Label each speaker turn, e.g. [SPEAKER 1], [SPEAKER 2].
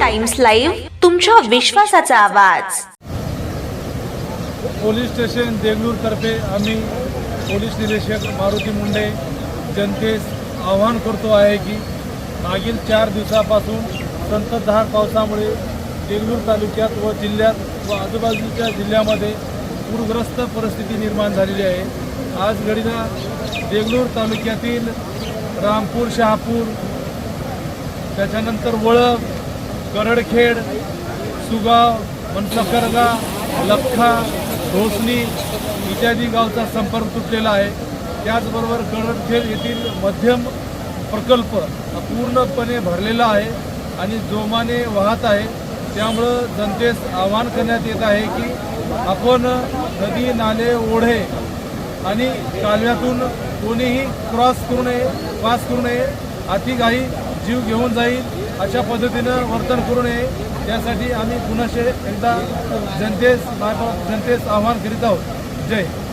[SPEAKER 1] Times live तुमच्या विश्वासाचा आवाज.
[SPEAKER 2] पोलीस स्टेशन देगलूरतर्फे आम्ही पोलीस निरीक्षक मारुती मुंडे जनतेस आवाहन करतो आहे की मागील चार दिवसापासून संततधार पावसामुळे देगलूर तालुक्यात व जिल्ह्यात व आजूबाजूच्या जिल्ह्यामध्ये पूरग्रस्त परिस्थिती निर्माण झालेली आहे. आज घडीला देगलूर तालुक्यातील रामपूर शहापूर त्याच्यानंतर वळप करडखेड सुगाव मनसकरगा लखा ढोसणी इत्यादी गावचा संपर्क तुटलेला आहे. त्याचबरोबर करडखेड येथील मध्यम प्रकल्प पूर्णपणे भरलेला आहे आणि जोमाने वाहत आहे. त्यामुळं जनतेस आवाहन करण्यात येत आहे की आपण नदी नाले ओढे आणि कालव्यातून कोणीही क्रॉस करू नये पास करू नये. अतिघाई जीव घेऊन जाईल. अशा पद्धतीनं वर्तन करू नये. यासाठी आम्ही पुन्हा एकदा जनतेस जनतेस आवाहन करीत आहोत. जय.